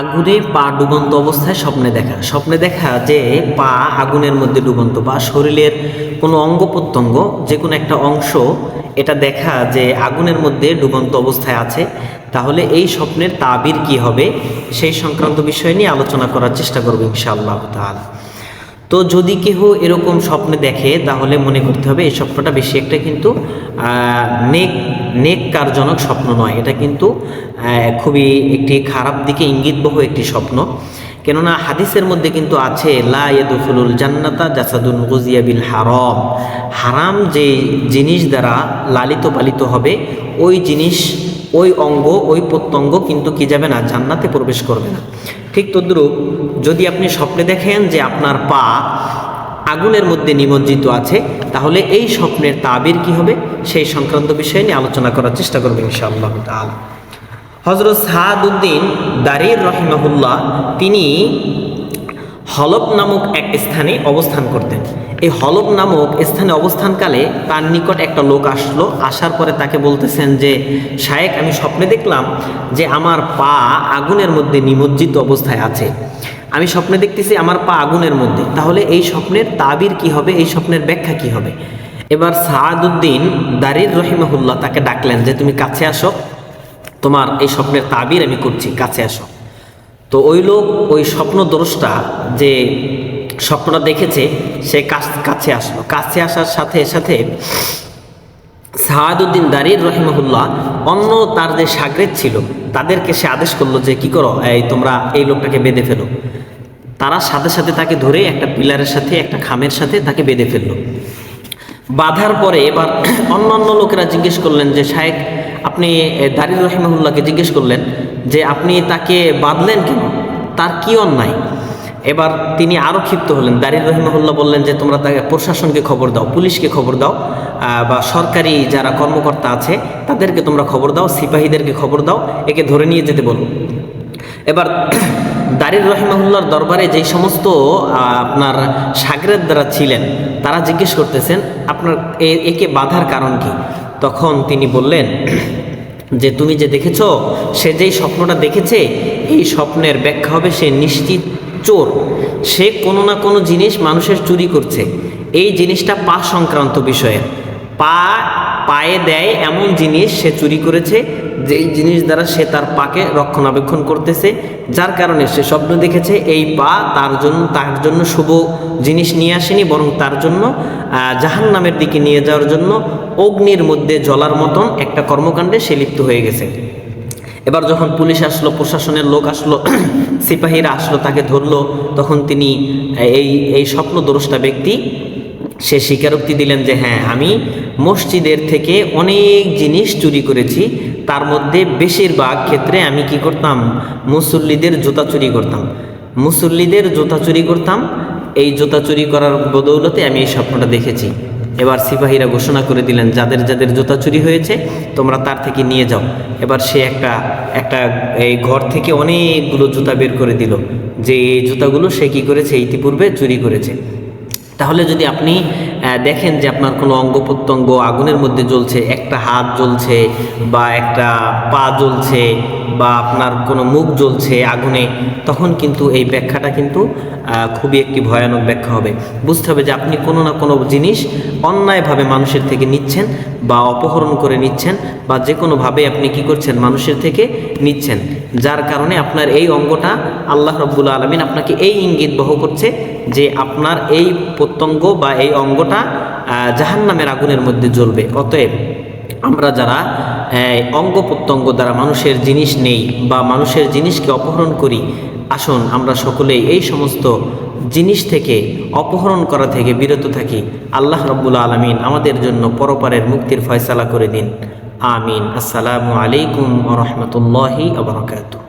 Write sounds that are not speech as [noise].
আগুনে পা ডুবন্ত অবস্থায় স্বপ্নে দেখা। স্বপ্নে দেখা যে পা আগুনের মধ্যে ডুবন্ত বা শরীরের কোনো অঙ্গ প্রত্যঙ্গ, যে কোনো একটা অংশ, এটা দেখা যে আগুনের মধ্যে ডুবন্ত অবস্থায় আছে, তাহলে এই স্বপ্নের তাবির কি হবে? সেই সংক্রান্ত বিষয় নিয়ে আলোচনা করার চেষ্টা করব ইনশাআল্লাহ তাআলা। তো যদি কেহ এরকম স্বপ্নে দেখে, তাহলে মনে করতে হবে এই স্বপ্নটা বেশি একটা কিন্তু নেক নেক কারজনক স্বপ্ন নয়। এটা কিন্তু খুবই একটি খারাপ দিকে ইঙ্গিতবহ একটি স্বপ্ন। কেননা হাদিসের মধ্যে কিন্তু আছে, লা ইয়াদখুলুল জান্নাতা জাসাদুন গুজিয়া বিল হারম। হারাম যে জিনিস দ্বারা লালিত পালিত হবে, ওই জিনিস, ওই অঙ্গ, ওই প্রত্যঙ্গ কিন্তু কি যাবে না? জান্নাতে প্রবেশ করবে না। ঠিক তদ্রূপ যদি আপনি স্বপ্নে দেখেন যে আপনার পা আগুনের মধ্যে নিমজ্জিত আছে, তাহলে এই স্বপ্নের তাবির কি হবে? সেই সংক্রান্ত বিষয় নিয়ে আলোচনা করার চেষ্টা করবেন ইনশাআল্লাহ তাআলা। হজরত সাহাদুদ্দিন দারির রহিমাহুল্লাহ, তিনি হলব নামক এক স্থানে অবস্থান করতেন। এই হলব নামক স্থানে অবস্থানকালে তার নিকট একটা লোক আসলো। আসার পরে তাকে বলতেছেন যে শায়েক আমি স্বপ্নে দেখলাম যে আমার পা আগুনের মধ্যে নিমজ্জিত অবস্থায় আছে। আমি স্বপ্নে দেখতেছি আমার পা আগুনের মধ্যে। তাহলে এই স্বপ্নের তাবির কি হবে? এই স্বপ্নের ব্যাখ্যা কি হবে? এবার সাহাদুদ্দিন দারির রহিমাহুল্লাহ তাকে ডাকলেন যে, তুমি কাছে আসো। তোমার এই স্বপ্নের তাবির আমি করছি, কাছে আসো। তো ওই লোক ওই স্বপ্নদ্রষ্টা যে স্বপ্নটা দেখেছে, সে কাছ- আসলো। কাছে আসার সাথে সাথে সাহাদুদ্দিন দারির রহিমহুল্লাহ অন্য তার যে সাগরেদ ছিল, তাদেরকে সে আদেশ করল যে, কি করো? এই তোমরা এই লোকটাকে বেঁধে ফেলো। তারা সাথে সাথে তাকে ধরে একটা পিলারের সাথে, একটা খামের সাথে তাকে বেঁধে ফেলল। বাঁধার পরে এবার [clears throat] অন্য অন্য লোকেরা জিজ্ঞেস করলেন যে, শায়েক আপনি রহিমাহুল্লাহকে জিজ্ঞেস করলেন যে আপনি তাকে বাঁধলেন কেন? তার কি অন্যায়? এবার তিনি আরও ক্ষিপ্ত হলেন। দারির রহিমাহুল্লাহ বললেন যে, তোমরা তাকে, প্রশাসনকে খবর দাও, পুলিশকে খবর দাও বা সরকারি যারা কর্মকর্তা আছে, তাদেরকে তোমরা খবর দাও, সিপাহীদেরকে খবর দাও, একে ধরে নিয়ে যেতে বলো। এবার [clears throat] দারির রহিমাহুল্লার দরবারে যেই সমস্ত আপনার সাগরের দ্বারা ছিলেন, তারা জিজ্ঞেস করতেছেন, আপনার একে বাধার কারণ কি? তখন তিনি বললেন, যে তুমি যে দেখেছ, সে যেই স্বপ্নটা দেখেছে, এই স্বপ্নের ব্যাখ্যা হবে সে নিশ্চিত চোর। সে কোনো না কোনো জিনিস মানুষের চুরি করছে। এই জিনিসটা পা সংক্রান্ত বিষয়ে। পা পায়ে দেয় এমন জিনিস সে চুরি করেছে, যেই জিনিস দ্বারা সে তার পাকে রক্ষণাবেক্ষণ করতেছে, যার কারণে সে স্বপ্ন দেখেছে এই পা তার জন্য তার জন্য শুভ জিনিস নিয়ে আসেনি, বরং তার জন্য জাহান নামের দিকে নিয়ে যাওয়ার জন্য অগ্নির মধ্যে জলার মতন একটা কর্মকাণ্ডে সে লিপ্ত হয়ে গেছে। এবার যখন পুলিশ আসলো, প্রশাসনের লোক আসলো, [clears throat] সিপাহীরা আসলো, তাকে ধরলো, তখন তিনি এই এই স্বপ্নদ্রষ্টা ব্যক্তি সে স্বীকারোক্তি দিলেন যে হ্যাঁ আমি মসজিদের থেকে অনেক জিনিস চুরি করেছি, তার মধ্যে বেশিরভাগ ক্ষেত্রে আমি কি করতাম? মুসল্লিদের জুতা চুরি করতাম। মুসল্লিদের জুতা চুরি করতাম, এই জুতা চুরি করার বদৌলতে আমি এই স্বপ্নটা দেখেছি। এবার সিপাহীরা ঘোষণা করে দিলেন, যাদের যাদের জুতা চুরি হয়েছে, তোমরা তার থেকে নিয়ে যাও। এবার সে একটা একটা এই ঘর থেকে অনেকগুলো জুতা বের করে দিল। যে এই জুতাগুলো সে কি করেছে? ইতিপূর্বে চুরি করেছে। তাহলে যদি আপনি দেখেন যে আপনার কোনো অঙ্গ প্রত্যঙ্গ আগুনের মধ্যে জ্বলছে, একটা হাত জ্বলছে বা একটা পা জ্বলছে বা আপনার কোনো মুখ জ্বলছে আগুনে, তখন কিন্তু এই ব্যাখ্যাটা কিন্তু খুবই একটি ভয়ানক ব্যাখ্যা হবে। বুঝতে হবে যে আপনি কোনো না কোনো জিনিস অন্যায়ভাবে মানুষের থেকে নিচ্ছেন বা অপহরণ করে নিচ্ছেন বা যে কোনোভাবে আপনি কি করছেন মানুষের থেকে নিচ্ছেন, যার কারণে আপনার এই অঙ্গটা আল্লাহ রব্বুল আলমিন আপনাকে এই ইঙ্গিত বহ করছে যে আপনার এই প্রত্যঙ্গ বা এই অঙ্গটা জাহান নামের আগুনের মধ্যে জ্বলবে। অতএব আমরা যারা অঙ্গ প্রত্যঙ্গ দ্বারা মানুষের জিনিস নেই বা মানুষের জিনিসকে অপহরণ করি, আসুন আমরা সকলেই এই সমস্ত জিনিস থেকে অপহরণ করা থেকে বিরত থাকি। আল্লাহ রব্বুল আলমিন আমাদের জন্য পরপারের মুক্তির ফয়সালা করে দিন। আমিন। আসসালামু আলাইকুম রহমতুল্লাহি আবরকাত